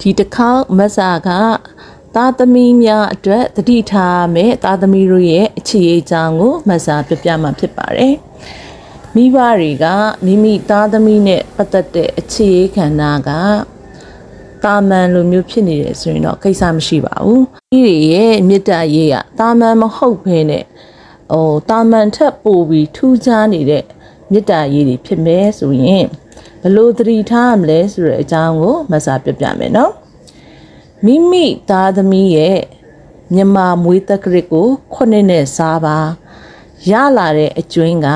ဒီတစ်ခေါက်မဆာကသားသမီးများအတွက်တတိထားမယ်သားသမီးတို့ရဲ့အခြေအကြောင်းကိုမဆာပြပြမှာဖြစ်ပါတယ်မိဘတွေကမိမိသားသမီးနဲ့ပတ်သက်တဲ့အခြေအခန္ဓာကတာမန်လိုမျိုးဖြစ်နေတယ်ဆိုရင်တော့ကိစ္စမရှိပါဘူးဒီတွေရဲ့မေတ္တာရေးကတာမန်မဟုတ်ဘဲနဲ့ဟိုတာမန်ထက်ပိုပြီးထူးခြားနေတဲ့မေတ္တာရေးတွေဖြစ်မယ်ဆိုရင် ဘယ်လို့သတိထားရမလဲဆိုတဲ့အကြောင်းကိုမဆာပြပြမယ်နော်မိမိသားသမီးရဲ့မြမမွေးတက်ကရစ်ကိုခုနှစ်နဲ့စားပါရလာတဲ့အကျွင်းက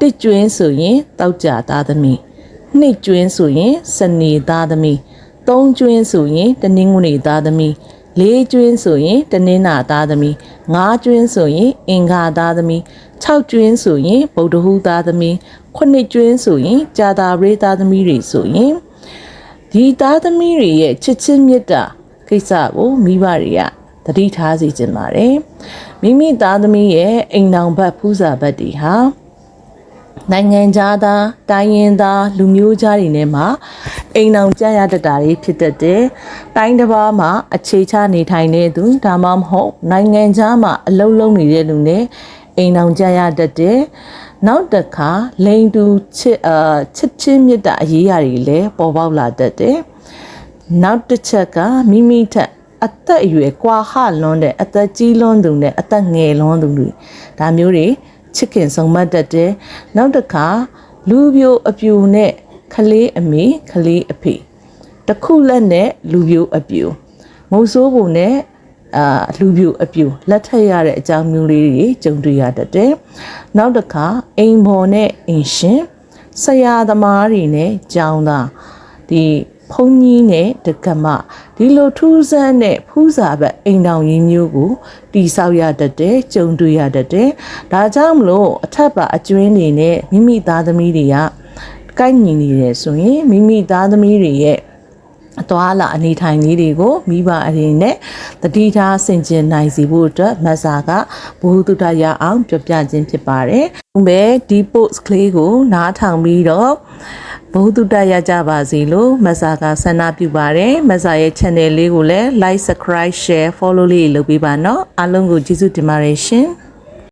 တစ်ကျွင်းဆိုရင်တောက်ကြသားသမီးနှစ်ကျွင်းဆိုရင်စနေသားသမီးသုံးကျွင်းဆိုရင်တနင်္ဂနွေသားသမီး လေးကျွင်းဆိုရင်တနင်္လာသားသမီးငါးကျွင်းဆိုရင် အင်္ဂါသားသမီး6ကျွင်းဆိုရင်ဗုဒ္ဓဟူးသားသမီးခုနှစ်ကျွင်းဆိုရင်ကြာတာရေးသားသမီးတွေဆိုရင်ဒီသားသမီးတွေရဲ့ချစ်ချင်းမြတ်တာကိစ္စကိုမိဘတွေကသတိထားစေချင်ပါတယ်မိမိသားသမီးရဲ့အိမ်တော်ဘတ်ဖူးစာဘတ်တွေဟာ နိုင်ငံသားသားတိုင်းရင်းသားလူမျိုးသားတွေနဲ့မှာအိမ်တော်ကြရတတ်တာတွေဖြစ်တတ်တယ်တိုင်းတစ်ပါးမှာအခြေချနေထိုင်နေသူဒါမှမဟုတ်နိုင်ငံခြားမှာအလုံးလုံးနေတဲ့လူနဲ့အိမ်တော်ကြရတတ်တယ်နောက်တစ်ခါလိန်တူချစ်အာချစ်ချင်းမြတ်တာအရေးအရာတွေလည်းပေါ်ပေါက်လာတတ်တယ်နောက်တစ်ချက်ကမိမိထက်အသက်အရွယ်ကွာဟလွန်းတဲ့အသက်ကြီးလွန်းသူနဲ့အသက်ငယ်လွန်းသူတွေဒါမျိုးတွေ ချစ်ခင်ဆုံးမတတ်တယ်နောက်တစ်ခါလူပြိုအပြူနဲ့ခလေးအမေခလေးအဖေတစ်ခုလက်နဲ့လူပြိုအပြူမုံဆိုးပုံနဲ့အာလူပြိုအပြူလက်ထက်ရတဲ့အကြောင်းမျိုးလေးတွေကြုံတွေ့ရတတ်တယ်နောက်တစ်ခါအိမ်ပေါ်နဲ့အိမ်ရှင်ဆရာသမားတွေနဲ့ကျောင်းသားဒီ ဖုန်ကြီးနဲ့တက္ကမဒီလိုထူးဆန်းတဲ့ဖူးစာဘက်အိမ်တောင်ရင်းမျိုးကိုတိဆောက်ရတတ်တယ်ကြုံတွေ့ရတတ်တယ်ဒါကြောင့်မလို့အထက်ပါအကျွင်းနေနဲ့မိမိသားသမီးတွေကကိုက်ညီနေတယ်ဆိုရင်မိမိသားသမီးတွေရဲ့အသွားလာအနေထိုင်လေးတွေကိုမိဘအရင်နဲ့တတိထားဆင်ကျင်နိုင်စီဖို့အတွက်မဆာကဘ ഹു တုတရအောင် ပြောပြခြင်းဖြစ်ပါတယ်။ဘယ်ဒီ post ကလေးကိုနားထောင်ပြီးတော့ ဘ ഹു တုတရကြပါစေလို့မဆာကဆန္ဒပြုပါတယ်။မဆာရဲ့ channel လေးကိုလည်း like subscribe share follow လေးလုပ်ပေးပါနော်။အားလုံးကိုကျေးဇူးတင်ပါတယ်ရှင်။